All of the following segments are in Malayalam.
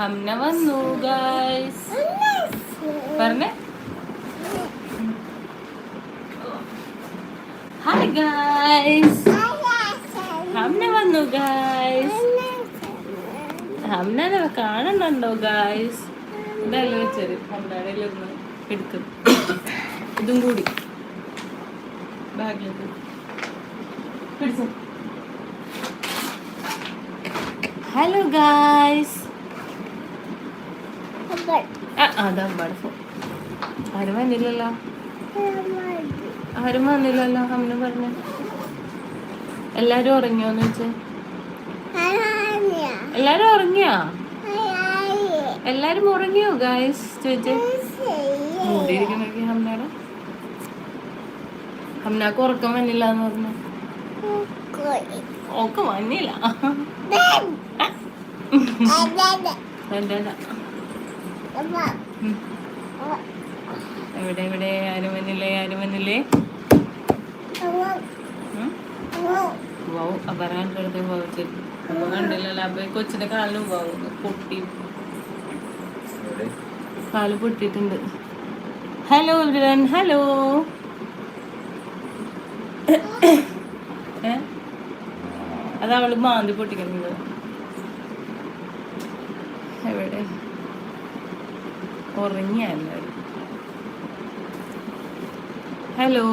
ഹംന വന്നു ഗായ്സ് പറഞ്ഞേ? ഹായ് ഗായ്സ് ഹംന വന്നു ഗായ്സ് ഹംനനെ കാണുന്നുണ്ടോ ഗായ്സ് എന്തായാലും വെച്ചത് ഹംനയുടെ ഒന്ന് എടുക്കും. ഇതും കൂടി. ബാഗിലേക്ക്. പിടിച്ചു. ഹലോ ഗായ്സ് അതാ ഫോൺ ആരും വന്നില്ലല്ലോ. ആരും വന്നില്ലല്ലോ അമ്മ പറഞ്ഞു. എല്ലാരും ഉറങ്ങിയോന്ന് വെച്ച് എല്ലാരും ഉറങ്ങിയോ? എല്ലാരും ഉറങ്ങിയോ ഗായസ് ചോദിച്ചേ. മൂടിയിരിക്കണൊക്കെ ഹംനയുടെ ഹംനാക്ക് ഉറക്കം വന്നില്ല എന്ന് പറഞ്ഞു. ഒക്കെ വന്നില്ല. വേണ്ട. എവിടെ എവിടെ? ആരും വന്നില്ലേ ആരും വന്നില്ലേ അപരാന്റെ അടുത്ത് വച്ചിട്ട് അപ്പൊ കണ്ടില്ലല്ലോ. അപ്പൊ കൊച്ചിന്റെ കാലിന് പോകുന്നു പൊട്ടി. കാൽ പൊട്ടിയിട്ടുണ്ട്. Hello everyone hello. അത് അവൾ മാന്തി പൊട്ടിക്കുന്നുണ്ട്. എവിടെ? ഉറങ്ങിയ എല്ലാവരും ഹലോ.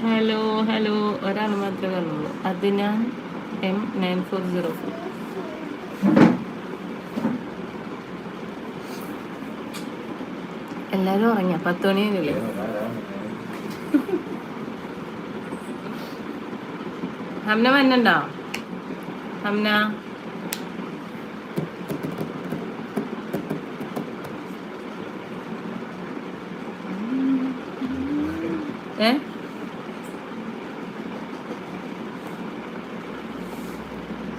Hello hello. ഒരാൾ മാത്രമേ കാണുള്ളൂ അത് ഞാൻ M nine four zero four. എല്ലാരും ഉറങ്ങിയ പത്ത് മണി കഴിഞ്ഞില്ലേ? ഹംന വന്നണ്ടോ ഹംന?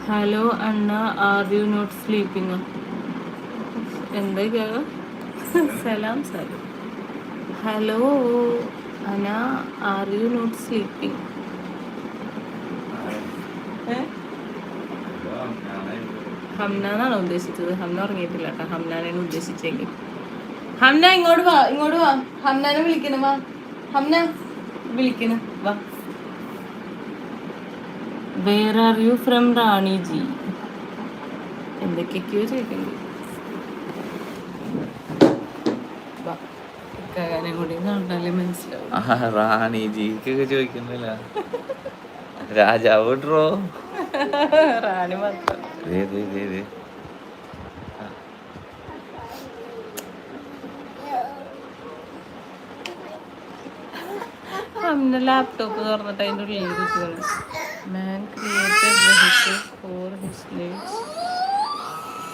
ഹലോ അണ്ണ ആർ യു നോട്ട് സ്ലീപ്പിംഗ്. എന്താ കേൾക്കുക സലാം സലാം ഹലോ അന ആർ യു നോട്ട് സ്ലീപ്പിംഗ് ഹംനാന്നാണോ ഉദ്ദേശിച്ചത്? ഹംന ഉറങ്ങിയിട്ടില്ല കേട്ടോ. ഹംനാനാണ് ഉദ്ദേശിച്ചെങ്കിൽ ഹംന ഇങ്ങോട്ട് വാ ഇങ്ങോട്ട് വാ. ഹംനാനെ വിളിക്കണം വാ. ഹംന വിളിക്കണം വാ. Where are you from Raniji എന്തൊക്കെയൊക്കെയോ ചോദിക്കണ്ട് ഇക്കാകാനെ കൂടി കണ്ടാലേ മനസ്സിലാവും. ആ റാണി ജിക്കൊക്കെ ചോദിക്കുന്നില്ല? രാജാവ് ഡ്രോ. റാണി മാത്രം. ദേ, ദേ, ദേ, ദേ. അമ്മ ലാപ്ടോപ്പ് തുറന്നിട്ട് അതിന്റെ ഉള്ളിൽ ഇരിക്കുകയാണ് man created for his leads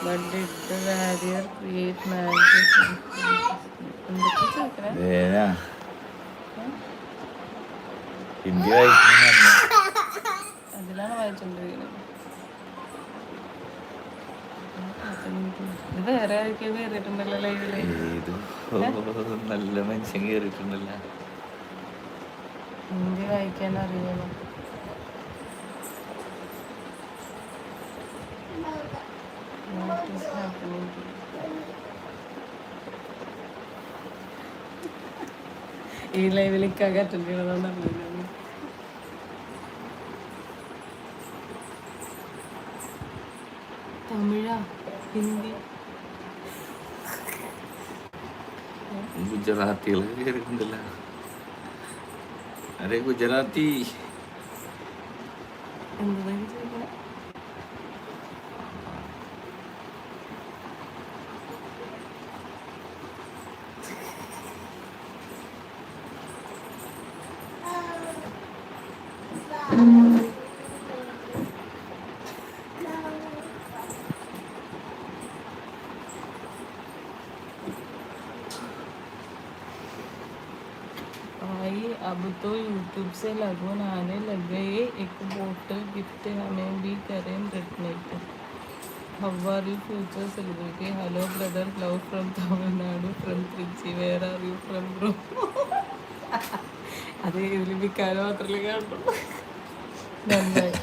but the warrior create Dena. Hindi അതിലാണ് വായിച്ചോണ്ടിരിക്കുന്നത് ഇത് വേറെ ആരൊക്കെയോ കയറിയിട്ടുണ്ടല്ലോ ലൈവിൽ. നല്ല മനുഷ്യൻ കേറിയിട്ടുണ്ടല്ലോ. ഹിന്ദി വായിക്കാൻ അറിയണം What is happening? ഈ ലൈവിലേക്കാകെ അറ്റൻഡ് ചെയ്യണമെന്ന് അറിയില്ല. തമിഴാ? ഹിന്ദി? ഗുജറാത്തികളൊക്കെ കേറിയിട്ടുണ്ടല്ലോ അരെ ഗുജറാത്തി. എന്താ भाई अब तो यूट्यूब से लगन आने लग गए एक बोट गिफ्ट हमें भी करें रिटनेट How are you future celebrity? Hello brother, love from Tamil Nadu, from Trichy. Where are you from bro? അത് ഇതിൽ വിൽക്കാൻ മാത്രമല്ലേ കാണുള്ളൂ നന്നായി?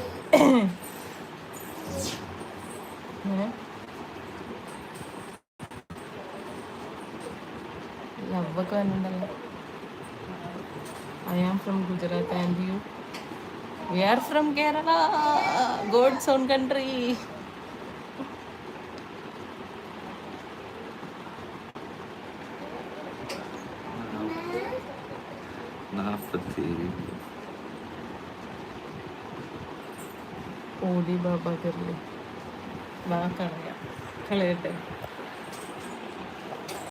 ലവൊക്കെ വന്നിട്ടുണ്ടല്ലോ I am from Gujarat and you we are from Kerala God's own country നാപ്പത്തി ഓടി ബാബാ കറിൽ വാ കളയാം കളയട്ടെ.